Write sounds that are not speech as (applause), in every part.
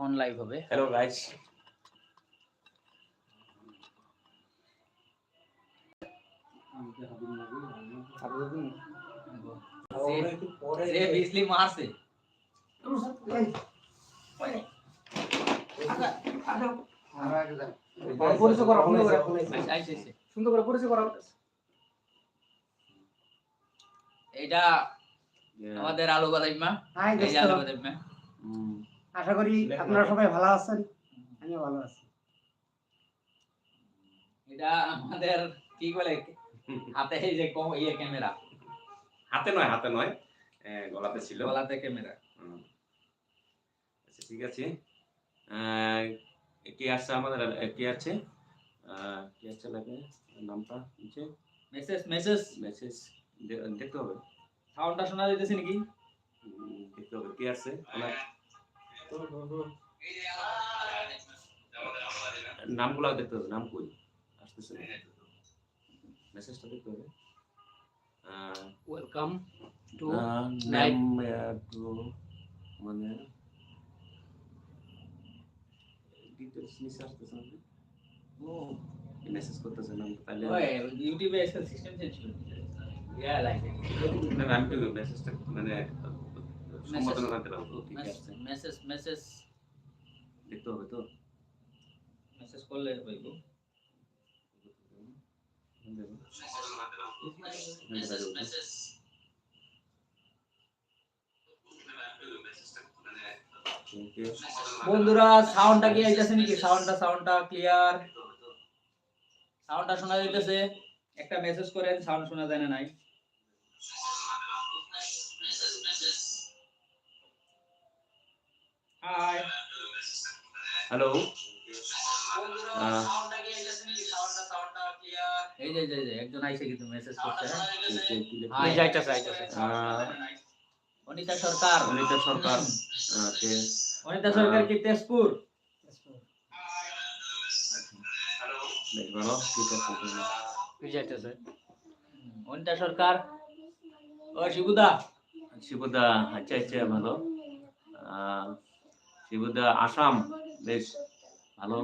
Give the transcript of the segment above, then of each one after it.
এখন লাইভ হবে। Hello guys যে বিজলি মারছে পরিচয় করা সুন্দর পরিচয় এইটা আমাদের আলু বাদাইমা হাই এই আলু বাদাইমা আশা করি আপনারা সবাই ভালো আছেন আমিও ভালো আছি। এটা আমাদের কি বলে হাতে এই যে কম ইয়ে ক্যামেরা। হাতে নয় হাতে নয় গলাতে ছিল। গলাতে ক্যামেরা। আচ্ছা ঠিক আছে। আহ, কে আসছে আমাদের? কে আছে আহ, কে আছে লাগে? নামটা নিচে? Message message. মেসেজ দেখতে হবে। সাউন্ডটা শোনা যাইতেছে নাকি? দেখতে হবে। কে আছে নামগুলো দেখতে হবে নাম কই? আসতেছে না। মেসেজটা দেখতে হবে। Uh, welcome to uh, Night. নাম আহ, তো মানে ডিটেলস নিচে আসতেছে না। ও মেসেজ করতেছে নাম তাহলে ওই ইউটিউবে এসে সিস্টেম চেঞ্জ করে ইয়া লাইক না, আমি তো মেসেজটা মানে সম্বোধনা জানতে পারব ঠিক আছে মেসেজ মেসেজ দেখতে হবে তো মেসেজ করলে হইব মেসেজ Thank you. বন্ধুরা সাউন্ডটা কি আইতাছে নাকি? সাউন্ডটা সাউন্ডটা ক্লিয়ার সাউন্ডটা শোনা যাইতেছে। একটা মেসেজ করেন সাউন্ড শোনা যায় না নাই। হ্যালো এই যে এই যে, একজন আইছে কিন্তু মেসেজ করছে হ্যাঁ? যাইতাছে আইতাছে অনিতা সরকার। অনিতা সরকার। আহ, অনিতা সরকার কি তেজপুর? বেশ ভালো ঠিক আছে যাইতাছে? অনিতা সরকার? ও শিবুদা। শিবুদা আচ্ছা আচ্ছা ভালো। আহ, শিবুদা আসাম বেশ ভালো।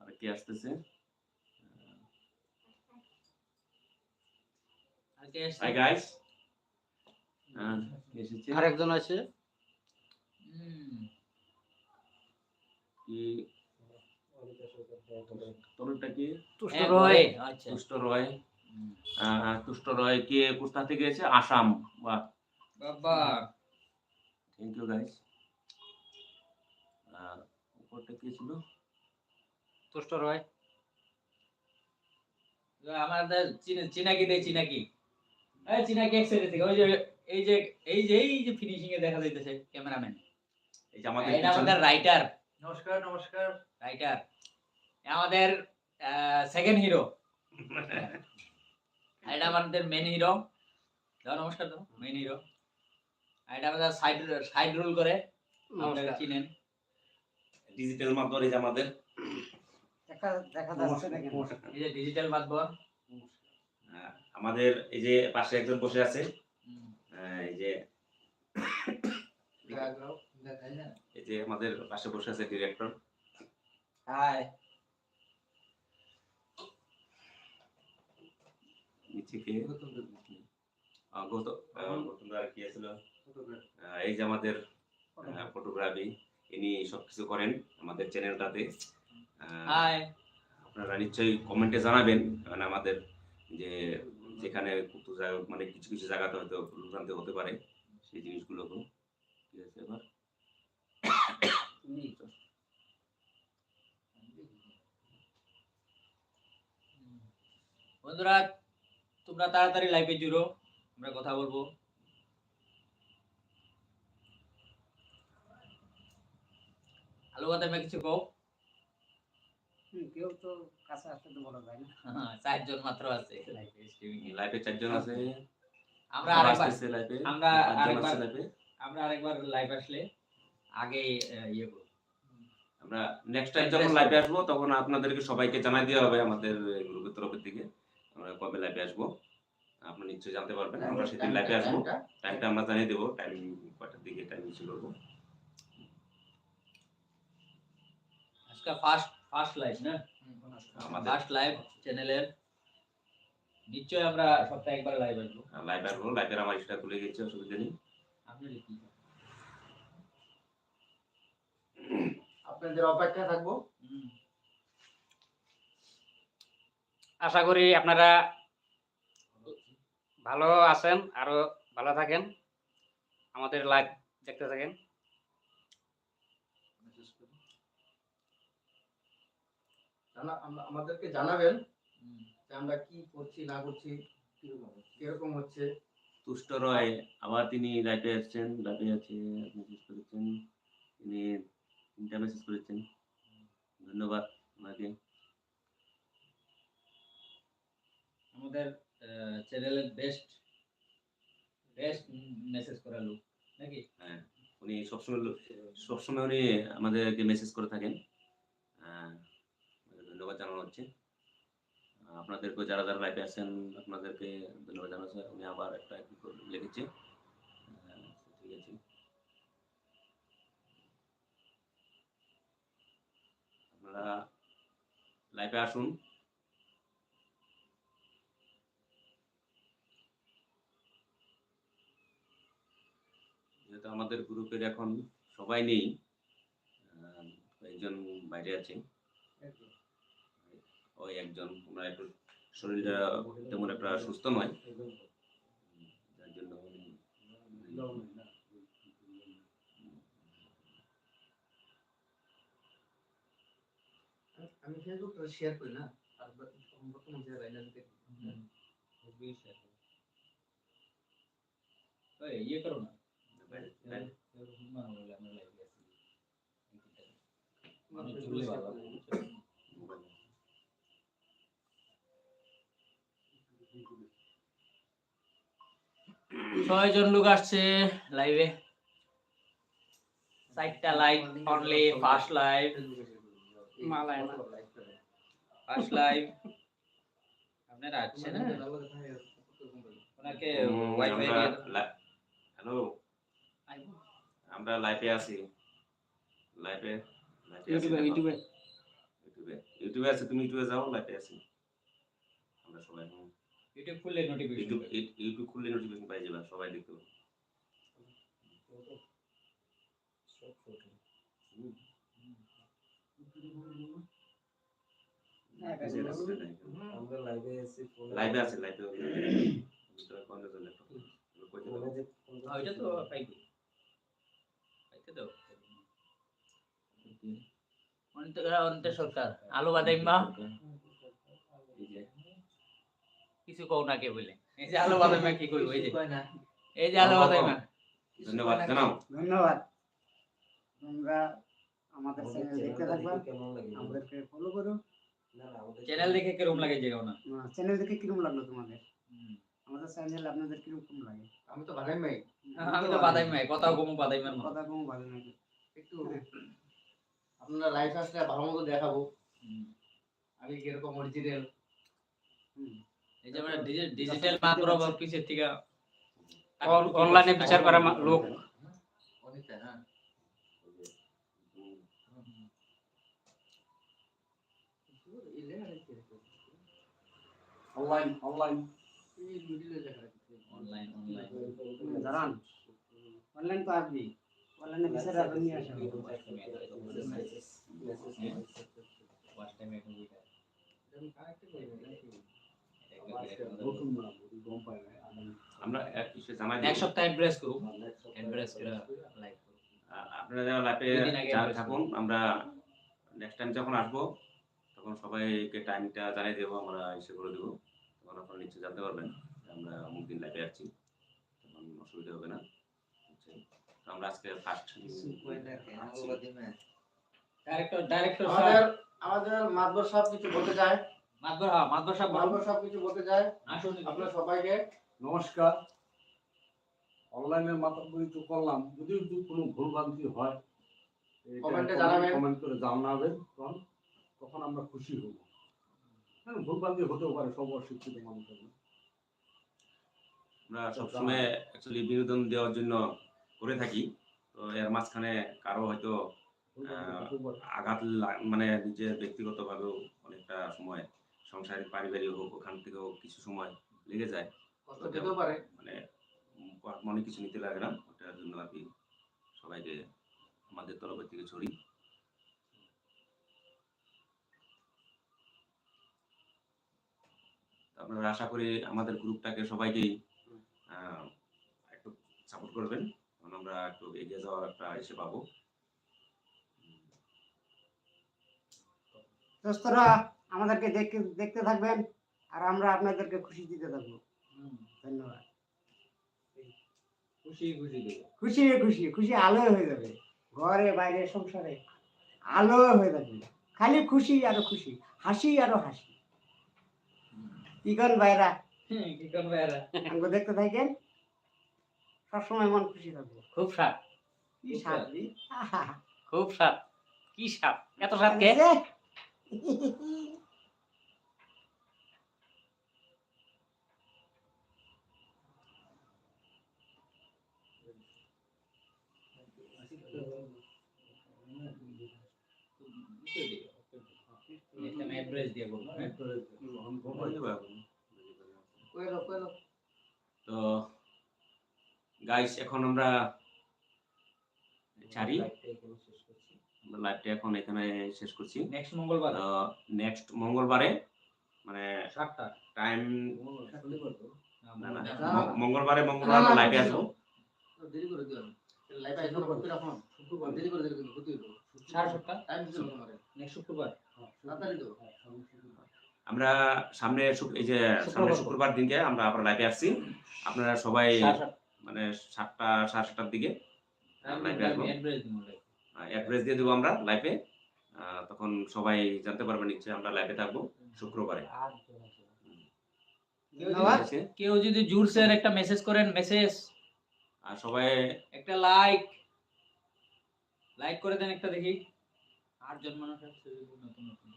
আর কি আসতেছে? আর হাই গাইস এসেছে? আরেকজন আছে। কি? তরুণটা কি? তুষ্ট রয়। আচ্ছা। তুষ্ট রয়। আহ, তুষ্ট রয় কে? কোথা থেকে এসে? আসাম। বাহ। বাবা। থ্যাংক ইউ গাইস উপরটা কি ছিল? তুষ্ট রয় আমাদের চিনা- চিনাকি দেয় চিনাকি। এই চিনাকি এক সাইডে থেকে। ওই যে এই যে এই যে এই যে ফিনিশিং এ দেখা যাইতেছে ক্যামেরাম্যান এই যে আমাদের এটা আমাদের রাইটার নমস্কার নমস্কার। রাইটার আমাদের সেকেন্ড হিরো (laughs) এটা আমাদের মেন হিরো দাও নমস্কার দাও মেন হিরো এটা আমাদের সাইড সাইড রোল করে। আপনারা চিনেন। ডিজিটাল মাধ্যম এই যে আমাদের। দেখা দেখা যাচ্ছে না এই যে ডিজিটাল মাধ্যম আমাদের এই যে পাশে একজন বসে আছে। এই যে এই যে আমাদের পাশে বসে আছে ডিরেক্টর হাই নিচে কে? গৌতম গৌতম আর কি আছিল? এই যে আমাদের ফটোগ্রাফি ইনি সবকিছু করেন আমাদের চ্যানেলটাতে আপনারা নিশ্চয়ই কমেন্টে জানাবেন কারণ আমাদের যে যেখানে মানে কিছু কিছু জায়গাতে হয়তো ভুলভ্রান্তি হতে পারে সেই জিনিসগুলো ঠিক আছে এবার। বন্ধুরা তোমরা তাড়াতাড়ি লাইভে জুড়ো আমরা কথা বলব। আলু কথা কিছু কও? কেউ তো কাছে আসতে তো বলা যায় না। চারজন মাত্র আছে লাইভে স্ট্রিমিং এ। লাইভে চারজন আছে। আমরা আরেকবার আমরা আরেকবার- আমরা আরেকবার লাইভ আসলে আগে ইয়ে করব। আমরা নেক্সট টাইম যখন লাইভে আসব তখন আপনাদেরকে সবাইকে জানাই দেওয়া হবে আমাদের গ্রুপের তরফের থেকে আমরা কবে লাইভে আসব? আপনারা নিশ্চয়ই জানতে পারবেন। আমরা সেদিন লাইভে আসব। টাইমটা আমরা জানিয়ে দেবো। টাইম কটার দিকে টাইম ছিল আজকে ফার্স্ট ফার্স্ট লাইভ না? আমাদের ফার্স্ট লাইভ চ্যানেলের নিশ্চয়ই আমরা সপ্তাহে একবার লাইভ আসব। লাইভ আসব। লাইভের আমার সেটা খুলে গেছে অসুবিধা নেই আপনার কি আপনাদের অপেক্ষায় থাকব। আশা করি আপনারা ভালো আছেন আরও ভালো থাকেন। আমাদের লাইভ দেখতে থাকেন জানা- আম- আমাদেরকে জানাবেন যে আমরা কি করছি না করছি কীরকম হচ্ছে? তুষ্ট রয় আবার তিনি লাইভে আসছেন লাইভে আছে মেসেজ করেছেন তিনি তিনটা মেসেজ করেছেন। ধন্যবাদ ওনাকে আমাদের চ্যানেলের বেস্ট বেস্ট মেসেজ করা লোক নাকি? হ্যাঁ উনি সবসময় সবসময় উনি আমাদেরকে মেসেজ করে থাকেন। ধন্যবাদ জানানো হচ্ছে। আপনাদেরকে যারা যারা লাইভে আছেন, আপনাদেরকে ধন্যবাদ জানাচ্ছে উনি আবার একটা লিখেছে। ঠিক আছে। আপনারা লাইভে আসুন। যেহেতু আমাদের গ্রুপের এখন সবাই নেই কয়েকজন বাইরে আছে। ওই একজন ওনার একটু শরীরটা তেমন একটা সুস্থ নয়। যার জন্য আমি- ফেসবুক শেয়ার করি না আর বর্তমান যে ইয়ে করো না। আমরা মানুষ জুড়লে ভালো ছয় জন লোক আসছে লাইভে চারটা লাইভ অনলি ফার্স্ট লাইভ মালায় না। ফার্স্ট লাইভ আপনারা আসছে না হয়। ওনাকে ওয়াইফাই হ্যালো আমরা লাইভে আছি। লাইভে ইউটিউবে ইউটিউবে। ইউটিউবে ইউটিউবে আছে তুমি ইউটিউবে যাও লাইভে আছি। আমরা সবাই। ইউটিউব খুললে নোটিফিকেশন ইউটিউব ইউটিউব খুললে নোটিফিকেশন পাই যাবে সবাই দেখতে পাবে। হুম। আমরা লাইভে আছি লাইভে আছে। লাইভে (coughs) ওইটা তো পাইবে পাইতে দাও। অন্ত অন্ত সরকার। আলু বাদাইমা কিছু কও না কে বলে এই যে আলু বাদাইমা কি কইব এই যে এই যে আলু বাদাইমা ধন্যবাদ জানাও ধন্যবাদ তোমরা আমাদের চ্যানেল দেখতে থাকবা কেমন লাগে আমাদেরকে ফলো করো না না আমাদের চ্যানেল দেখে কীরকম লাগে যে না চ্যানেল দেখে কীরকম লাগল তোমাদের আমাদের চ্যানেল আপনাদের কীরকম লাগে আমি তো ভালোই মেয়ে আমি তো বাদাইমা কথাও কমু বাদাইমার মতো কথা কম ভালো লাগে একটু আপনারা লাইভ আসলে ভালো মতো দেখাবো হুম। আমি কীরকম অরিজিনাল হুম। এই যে আমরা ডিজিটাল মাত্র পিছের থেকে অন- অনলাইনে বিচার করা মা- লোক অনেকটা হ্যাঁ অনলাইন অনলাইন এই মিডিলে দেখা যাচ্ছে অনলাইন অনলাইন জানান অনলাইন তো আসবি অনলাইনে বিচার আপনি নিয়ে আসেন ফার্স্ট টাইম এখন বুঝা আমি কানেক্ট করি নাকি আমরা এক কিছু জানাই এক সপ্তাহ এড্রেস করু এড্রেস করে লাইভ করু আপনারা যারা লাইভে দুদিন আগে যা advance থাকুন আমরা নেক্সট টাইম যখন আসব তখন সবাইকে টাইমটা জানিয়ে দেবো আমরা এসে করে দেবো। তখন আপনারা নিশ্চয়ই জানতে পারবেন আমরা অমুক দিন লাইভে আসছি তখন অসুবিধা হবে না। আমরা আজকে ফার্স্ট ডাইরেক্টর ডাইরেক্টর আমাদের আমাদের মাদবর সাহেব কিছু বলতে চায়? হ্যাঁ মাদবর সাহেব বলুন সাহেব কিছু বলতে চায়? আসুন আপনার সবাইকে নমস্কার। অনলাইনের মাতাবরি তো করলাম। যদি যদি কোনো ভুলভ্রান্তি হয় কমেন্টে জানাবেন। কমেন্ট করে জানাবেন। তখন তখন আমরা খুশি হব। হ্যাঁ ভুলভ্রান্তি হতেও পারে সব অশিক্ষিত মানুষের আমরা সবসময় অ্যাকচুয়ালি বিনোদন দেওয়ার জন্য করে থাকি। তো এর মাঝখানে কারও হয়তো আঘাত মানে নিজের ব্যক্তিগত ব্যক্তিগতভাবেও অনেকটা সময় সংসারিক পারিবারিক হোক ওখান থেকেও কিছু সময় লেগে যায়। কষ্ট পেতেও পারে। মানে মনে কিছু নিতে লাগে না। ওটার জন্য আর কি সবাইকে আমাদের তরফের থেকে ছড়ি। আপনারা আশা করি আমাদের গ্রুপটাকে সবাইকেই আহ, একটু সাপোর্ট করবেন। কারণ আমরা একটু এগিয়ে যাওয়ার একটা এসে পাবো। দোস্তরা! আমাদেরকে দেখতে দেখতে থাকবেন আর আমরা আপনাদেরকে খুশি দিতে থাকব। ধন্যবাদ। খুশি খুশি খুশি খুশি খুশি আলো হয়ে যাবে। ঘরে বাইরে সংসারে আলো হয়ে যাবে। খালি খুশি আরও খুশি হাসি আরও হাসি। কি ভাইরা। (laughs) কি আমাকে দেখতে থাকেন। সবসময় মন খুশি থাকব। খুব স্বাদ। কি সাপ খুব স্বাদ। কি স্বাদ? এত স্বাদ কে? একটা অ্যাড্রেস দিয়ে বলব হ্যাঁ? তো গাইস এখন আমরা ছাড়ি। আমরা লাইভটা এখন এখানে শেষ করছি। নেক্সট মঙ্গলবার। নেক্সট মঙ্গলবারে মানে সাতটা। টাইম না না। মঙ্গলবারে মঙ্গলবার লাইভে আসব। দেরি করে দিও শুক্রবার। তাড়াতাড়ি দাও আমরা সামনে এই যে সামনে শুক্রবার। দিনকে আমরা আবার লাইভে আসছি। আপনারা সবাই মানে সাতটা সাড়ে সাতটার দিকে লাইভে আসব। অ্যাড্রেস দিয়ে দেবো আমরা লাইভে তখন সবাই জানতে পারবেন নিচ্ছে আমরা লাইভে থাকব শুক্রবারে? কেউ যদি জুরসের একটা মেসেজ করেন মেসেজ আর সবাই একটা লাইক লাইক করে দেন একটা দেখি। আটজন মানুষ আছে নতুন নতুন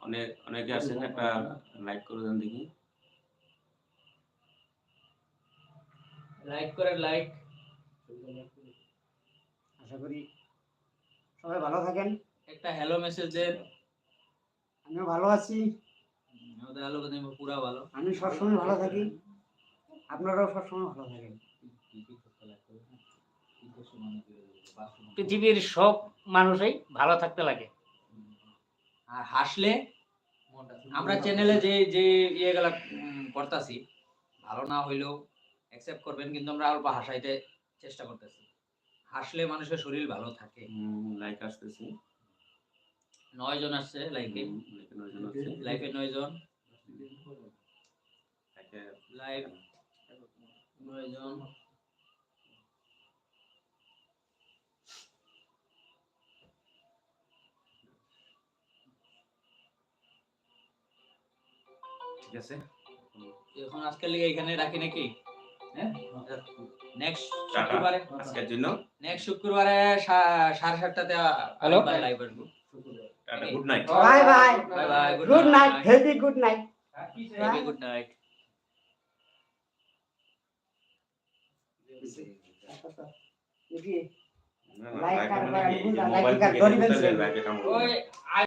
অনেক অনেকে আছেন একটা লাইক করে দেন দেখি। লাইক করে লাইক আশা করি সবাই ভালো থাকেন। একটা হ্যালো মেসেজ দেন। আমিও ভালো আছি। পুরা ভালো। আমি সবসময় ভালো থাকি। আপনারাও সবসময় ভালো থাকেন। পৃথিবীর সব মানুষই ভালো থাকতে লাগে। আর হাসলে আমরা চ্যানেলে যে যে ইয়েগুলা করতাছি ভালো না হইলেও অ্যাকসেপ্ট করবেন কিন্তু আমরা অল্প হাসাইতে চেষ্টা করতেছি। হাসলে মানুষের শরীর ভালো থাকে। লাইক আসতেছি। নয় জন আসছে নয়জন আছে। নয় জন Like, ঠিক আছে। এখন আজকের লিগে এখানে রাখি নাকি? হ্যাঁ? নেক্সট শুক্রবারে। আজকের জন্য। নেক্সট শুক্রবারে সা- সাড়ে সাতটাতে? লাইভ আসব। Good night bye bye bye bye good night heavy good night good night দেখি। না, না, Like like আর কি, বুঝা, মোবাইল like আর থেকে ধরিবেন